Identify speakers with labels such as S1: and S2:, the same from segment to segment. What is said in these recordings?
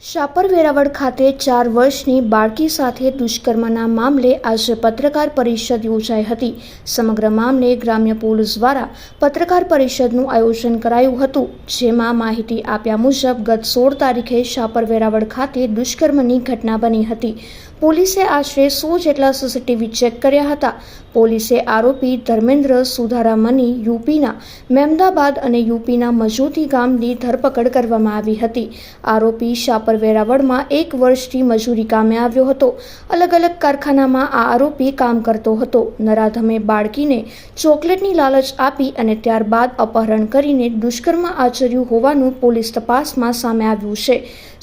S1: શાપર વેરાવળ ખાતે ચાર વર્ષની બાળકી સાથે દુષ્કર્મના મામલે આજે પત્રકાર પરિષદ યોજાઈ હતી. સમગ્ર મામલે ગ્રામ્ય પોલીસ દ્વારા પત્રકાર પરિષદનું આયોજન કરાયું હતું, જેમાં માહિતી આપ્યા મુજબ ગત સોળ તારીખે શાપર વેરાવળ ખાતે દુષ્કર્મની ઘટના બની હતી. પોલીસે આશરે સો જેટલા સીસીટીવી ચેક કર્યા હતા. પોલીસે આરોપી ધર્મેન્દ્ર સુધારામની યુપીના મહેમદાબાદ અને યુપીના મજૂતી ગામની ધરપકડ કરવામાં આવી હતી. આરોપી શાપર વેરાવળમાં એક વર્ષથી મજૂરી કામે આવ્યો હતો. અલગ અલગ કારખાનામાં આ આરોપી કામ કરતો હતો. નરાધમે બાળકીને ચોકલેટની લાલચ આપી અને ત્યારબાદ અપહરણ કરીને દુષ્કર્મ આચર્યું હોવાનું પોલીસ તપાસમાં સામે આવ્યું છે.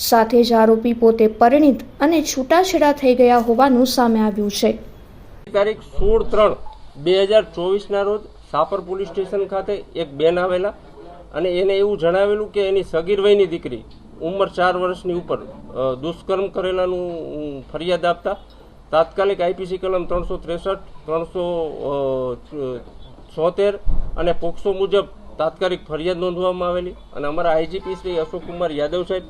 S1: સાથે જ આરોપી પોતે પરિણીત અને છૂટાછેડા થઈ ગયા હોવાનું સામે આવ્યું છે.
S2: તારીખ સોળ ત્રણ બે હજાર ચોવીસના રોજ સાપર પોલીસ સ્ટેશન ખાતે એક બેન આવેલા અને એને એવું જણાવેલું કે એની સગીર વયની દીકરી ઉંમર ચાર વર્ષની ઉપર દુષ્કર્મ કરેલાનું ફરિયાદ આપતા. તાત્કાલિક આઈપીસી કલમ ત્રણસો ત્રેસઠ, ત્રણસો છોતેર અને પોક્સો મુજબ તાત્કાલિક ફરિયાદ નોંધવામાં આવેલી. અને અમારા આઈજીપી શ્રી અશોકકુમાર યાદવ સાહેબ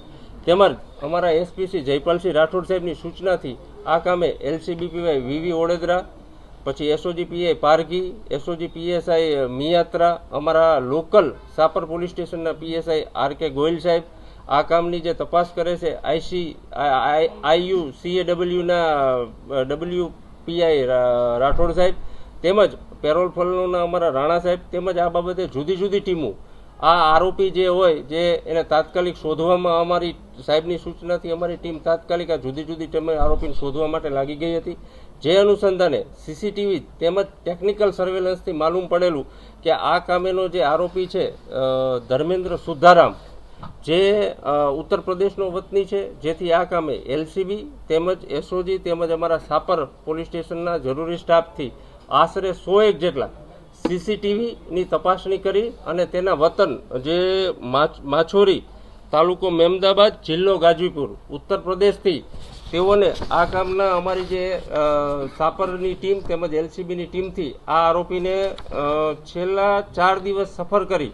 S2: તેમજ અમારા એસપીસી જયપાલસિંહ રાઠોડ સાહેબની સૂચનાથી આ કામે એલસીબીપીવાય વીવી ઓડેદરા, પછી SOG PI Pargi SOG PSI Miyatra, અમારા લોકલ સાપર પોલીસ સ્ટેશનના પીએસઆઈ આર કે ગોયલ સાહેબ આ કામની જે તપાસ કરે છે આઈસી આઈયુ સીએડબલ્યુના ડબલ્યુ પીઆઈ રાઠોડ સાહેબ, તેમજ પેરોલ ફલના અમારા રાણા સાહેબ, તેમજ આ બાબતે જુદી જુદી ટીમો. આ આરોપી જે હોય, જે એને તાત્કાલિક શોધવામાં અમારી સાહેબની સૂચનાથી અમારી ટીમ તાત્કાલિક આ જુદી જુદી ટીમે આરોપીને શોધવા માટે લાગી ગઈ હતી. જે અનુસંધાને સીસીટીવી તેમજ ટેકનિકલ સર્વેલન્સથી માલુમ પડેલું કે આ કામેનો જે આરોપી છે ધર્મેન્દ્ર સુધારામ જે ઉત્તર પ્રદેશનો વતની છે, જેથી આ કામે એલસીબી તેમજ એસઓજી તેમજ અમારા સાપર પોલીસ સ્ટેશનના જરૂરી સ્ટાફથી આશરે સો એક જેટલા સીસીટીવીની તપાસણી કરી અને તેના વતન જે માછોરી તાલુકો મેમદાબાદ, જિલ્લો ગાજીપુર, ઉત્તર પ્રદેશથી તેઓને આ કામના અમારી જે સાપરની ટીમ તેમજ એલસીબીની ટીમથી આ આરોપીને છેલ્લા ચાર દિવસ સફર કરી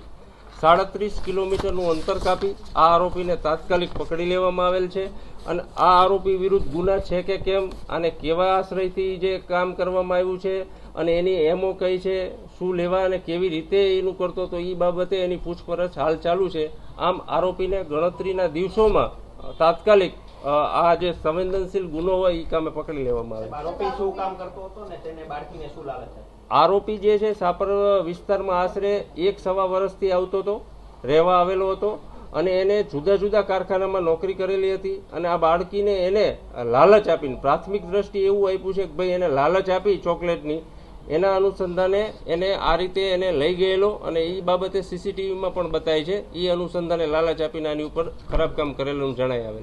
S2: સાડત્રીસ કિલોમીટરનું અંતર કાપી આ આરોપીને તાત્કાલિક પકડી લેવામાં આવેલ છે અને આ આરોપી વિરુદ્ધ ગુના છે કે કેમ અને કેવા આશ્રયથી જે કામ કરવામાં આવ્યું છે અને એની એમઓ કઈ છે, શું લેવા અને કેવી રીતે એનું કરતો તો એ બાબતે એની પૂછપરછ હાલ ચાલુ છે. આમ આરોપીને ગણતરીના દિવસોમાં તાત્કાલિક આ જે સંવેદનશીલ ગુનો હોય એ કામે પકડી લેવામાં આવે.
S3: આરોપી શું કામ કરતો હતો ને તેને બાળકીને શું લાલચ
S2: આરોપી જે છે સાપર વિસ્તારમાં આશરે એક સવા વર્ષથી આવતો હતો રહેવા આવેલો હતો અને એને જુદા જુદા કારખાનામાં નોકરી કરેલી હતી અને આ બાળકીને એને લાલચ આપીને પ્રાથમિક દ્રષ્ટિએ એવું આપ્યું છે કે ભાઈ એને લાલચ આપી ચોકલેટની એના અનુસંધાને એને આ રીતે એને લઈ ગયેલો અને એ બાબતે સીસીટીવીમાં પણ બતાય છે એ અનુસંધાને લાલચ આપીને આની ઉપર ખરાબ કામ કરેલું જણાય આવે